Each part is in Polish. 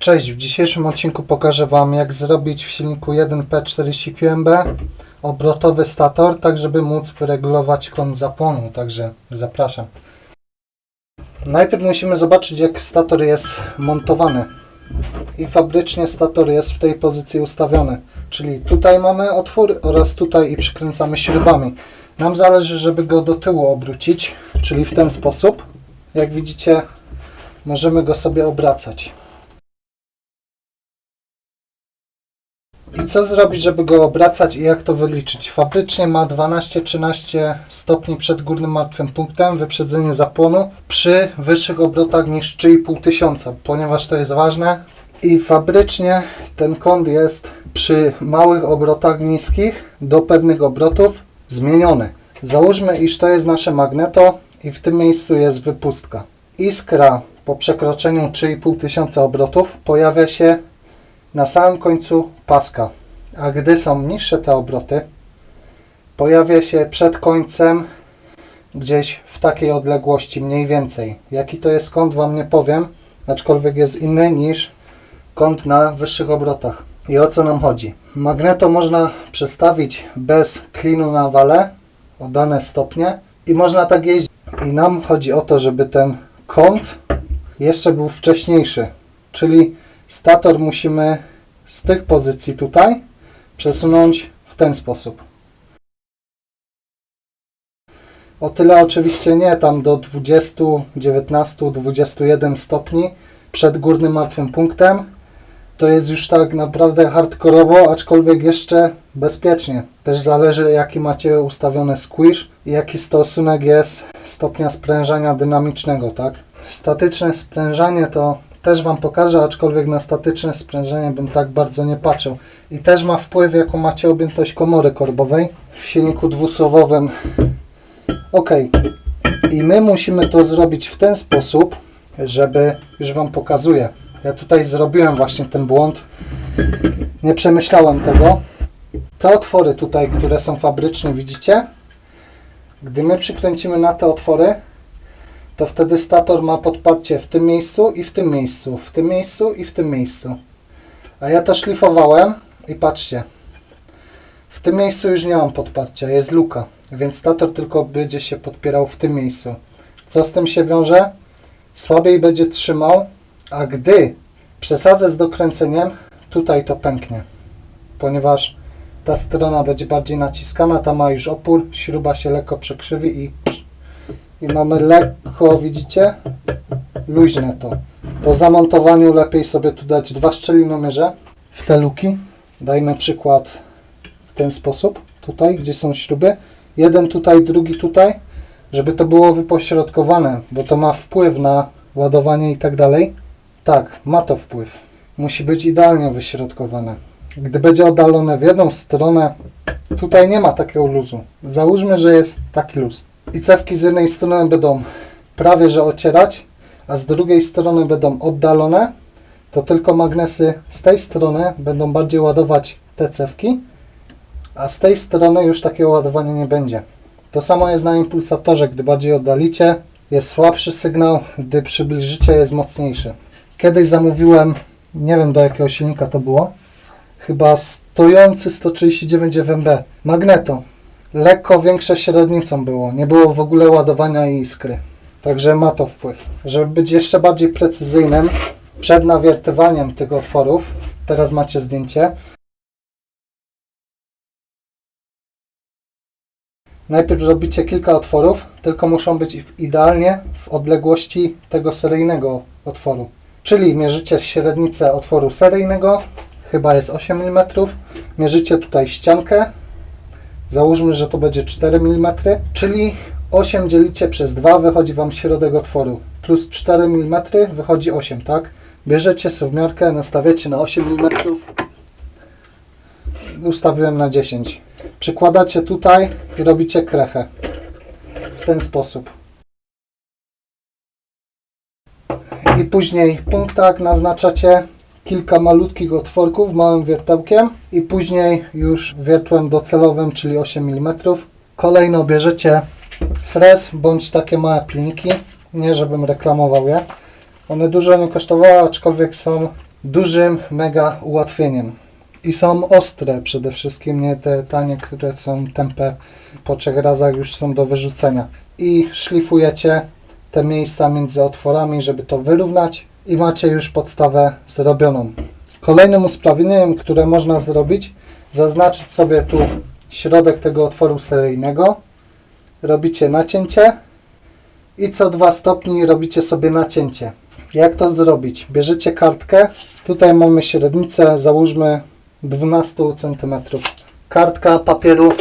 Cześć, w dzisiejszym odcinku pokażę Wam jak zrobić w silniku 1P40QMB obrotowy stator, tak żeby móc wyregulować kąt zapłonu, także zapraszam. Najpierw musimy zobaczyć jak stator jest montowany i fabrycznie stator jest w tej pozycji ustawiony, czyli tutaj mamy otwór oraz tutaj i przykręcamy śrubami. Nam zależy, żeby go do tyłu obrócić, czyli w ten sposób. Jak widzicie, możemy go sobie obracać. I co zrobić, żeby go obracać i jak to wyliczyć? Fabrycznie ma 12-13 stopni przed górnym martwym punktem, wyprzedzenie zapłonu przy wyższych obrotach niż 3,5 tysiąca, ponieważ to jest ważne. I fabrycznie ten kąt jest przy małych obrotach niskich do pewnych obrotów zmieniony. Załóżmy, iż to jest nasze magneto i w tym miejscu jest wypustka. Iskra po przekroczeniu 3,5 tysiąca obrotów pojawia się na samym końcu paska. A gdy są niższe te obroty, pojawia się przed końcem gdzieś w takiej odległości mniej więcej. Jaki to jest kąt Wam nie powiem, aczkolwiek jest inny niż kąt na wyższych obrotach. I o co nam chodzi? Magneto można przestawić bez klinu na wale o dane stopnie i można tak jeździć. I nam chodzi o to, żeby ten kąt jeszcze był wcześniejszy, czyli stator musimy z tych pozycji tutaj przesunąć w ten sposób. O tyle oczywiście nie tam do 20, 19, 21 stopni przed górnym martwym punktem. To jest już tak naprawdę hardkorowo, aczkolwiek jeszcze bezpiecznie. Też zależy jaki macie ustawiony squish i jaki stosunek jest stopnia sprężania dynamicznego, tak? Statyczne sprężanie to też Wam pokażę, aczkolwiek na statyczne sprężenie bym tak bardzo nie patrzył. I też ma wpływ, jaką macie objętość komory korbowej w silniku dwusłowowym. Ok. I my musimy to zrobić w ten sposób, żeby, już Wam pokazuję. Ja tutaj zrobiłem właśnie ten błąd. Nie przemyślałem tego. Te otwory tutaj, które są fabryczne, widzicie? Gdy my przykręcimy na te otwory, to wtedy stator ma podparcie w tym miejscu i w tym miejscu, w tym miejscu i w tym miejscu. A ja to szlifowałem i patrzcie, w tym miejscu już nie mam podparcia, jest luka, więc stator tylko będzie się podpierał w tym miejscu. Co z tym się wiąże? Słabiej będzie trzymał, a gdy przesadzę z dokręceniem, tutaj to pęknie, ponieważ ta strona będzie bardziej naciskana, ta ma już opór, śruba się lekko przekrzywi i i mamy lekko, widzicie, luźne to. Po zamontowaniu lepiej sobie tu dać dwa szczelinomierze w te luki. Dajmy przykład w ten sposób, tutaj, gdzie są śruby. Jeden tutaj, drugi tutaj, żeby to było wypośrodkowane, bo to ma wpływ na ładowanie i tak dalej. Tak, ma to wpływ. Musi być idealnie wyśrodkowane. Gdy będzie oddalone w jedną stronę, tutaj nie ma takiego luzu. Załóżmy, że jest taki luz i cewki z jednej strony będą prawie że ocierać, a z drugiej strony będą oddalone, to tylko magnesy z tej strony będą bardziej ładować te cewki, a z tej strony już takiego ładowania nie będzie. To samo jest na impulsatorze, gdy bardziej oddalicie, jest słabszy sygnał, gdy przybliżycie, jest mocniejszy. Kiedyś zamówiłem, nie wiem do jakiego silnika to było, chyba stojący 139 FMB, magneto lekko większe średnicą było. Nie było w ogóle ładowania i iskry. Także ma to wpływ. Żeby być jeszcze bardziej precyzyjnym, przed nawiertywaniem tych otworów, teraz macie zdjęcie, najpierw robicie kilka otworów, tylko muszą być w- idealnie w odległości tego seryjnego otworu. Czyli mierzycie średnicę otworu seryjnego, chyba jest 8 mm, mierzycie tutaj ściankę, Załóżmy, że to będzie 4 mm, czyli 8 dzielicie przez 2 wychodzi Wam środek otworu. Plus 4 mm wychodzi 8, tak? Bierzecie suwmiarkę, nastawiacie na 8 mm. Ustawiłem na 10. Przykładacie tutaj i robicie krechę. W ten sposób. I później punktak naznaczacie kilka malutkich otworków małym wiertełkiem i później już wiertłem docelowym, czyli 8 mm. Kolejno bierzecie frez bądź takie małe pilniki. Nie żebym reklamował je. One dużo nie kosztowały, aczkolwiek są dużym mega ułatwieniem. I są ostre przede wszystkim, nie te tanie, które są tępe po trzech razach już są do wyrzucenia. I szlifujecie te miejsca między otworami, żeby to wyrównać i macie już podstawę zrobioną. Kolejnym usprawnieniem, które można zrobić, zaznaczyć sobie tu środek tego otworu seryjnego. Robicie nacięcie i co dwa stopni robicie sobie nacięcie. Jak to zrobić? Bierzecie kartkę, tutaj mamy średnicę, załóżmy 12 cm. Kartka papieru,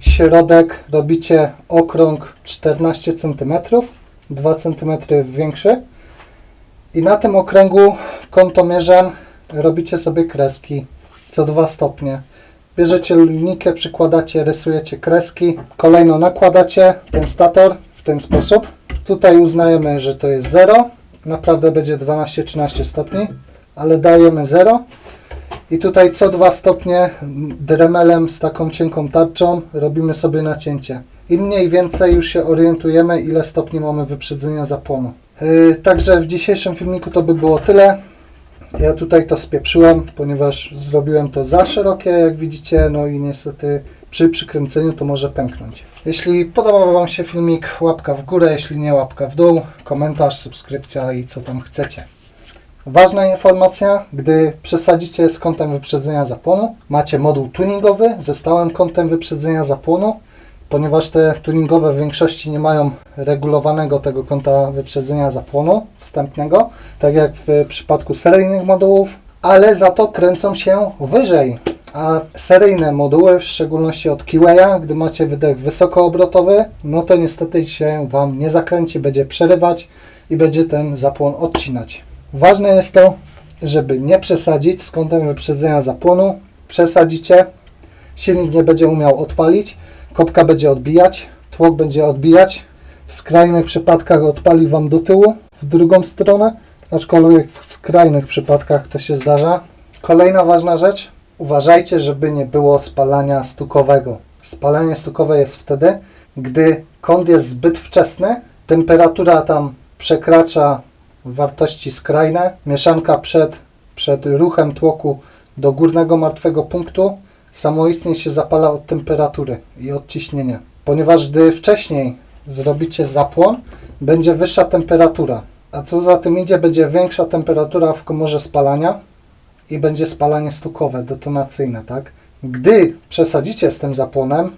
środek robicie okrąg 14 cm, 2 cm większy i na tym okręgu kątomierzem robicie sobie kreski co 2 stopnie. Bierzecie linijkę, przykładacie, rysujecie kreski. Kolejno nakładacie ten stator w ten sposób. Tutaj uznajemy, że to jest 0. Naprawdę będzie 12-13 stopni, ale dajemy 0. I tutaj co 2 stopnie dremelem z taką cienką tarczą robimy sobie nacięcie. I mniej więcej już się orientujemy, ile stopni mamy wyprzedzenia zapłonu. Yy, także w dzisiejszym filmiku to by było tyle. Ja tutaj to spieprzyłem, ponieważ zrobiłem to za szerokie, jak widzicie, no i niestety przy przykręceniu to może pęknąć. Jeśli podobał Wam się filmik, łapka w górę, jeśli nie łapka w dół, komentarz, subskrypcja i co tam chcecie. Ważna informacja, gdy przesadzicie z kątem wyprzedzenia zapłonu, macie moduł tuningowy ze stałym kątem wyprzedzenia zapłonu, ponieważ te tuningowe w większości nie mają regulowanego tego kąta wyprzedzenia zapłonu wstępnego, tak jak w przypadku seryjnych modułów, ale za to kręcą się wyżej. A seryjne moduły, w szczególności od Kiweya, gdy macie wydech wysokoobrotowy, no to niestety się Wam nie zakręci, będzie przerywać i będzie ten zapłon odcinać. Ważne jest to, żeby nie przesadzić z kątem wyprzedzenia zapłonu. Przesadzicie, silnik nie będzie umiał odpalić, kopka będzie odbijać, tłok będzie odbijać. W skrajnych przypadkach odpali Wam do tyłu, w drugą stronę, aczkolwiek w skrajnych przypadkach to się zdarza. Kolejna ważna rzecz, uważajcie, żeby nie było spalania stukowego. Spalanie stukowe jest wtedy, gdy kąt jest zbyt wczesny, temperatura tam przekracza wartości skrajne, mieszanka przed, przed ruchem tłoku do górnego martwego punktu samoistnie się zapala od temperatury i od ciśnienia. Ponieważ gdy wcześniej zrobicie zapłon, będzie wyższa temperatura, a co za tym idzie, będzie większa temperatura w komorze spalania i będzie spalanie stukowe, detonacyjne, tak? Gdy przesadzicie z tym zapłonem,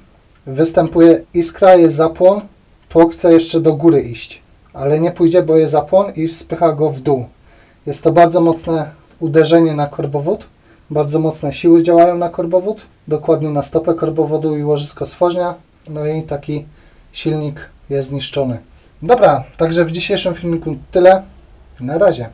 występuje iskra, jest zapłon, tłok chce jeszcze do góry iść, ale nie pójdzie, bo jest zapłon i spycha go w dół. Jest to bardzo mocne uderzenie na korbowód, bardzo mocne siły działają na korbowód, dokładnie na stopę korbowodu i łożysko stworznia, no i taki silnik jest zniszczony. Dobra, także w dzisiejszym filmiku tyle. Na razie.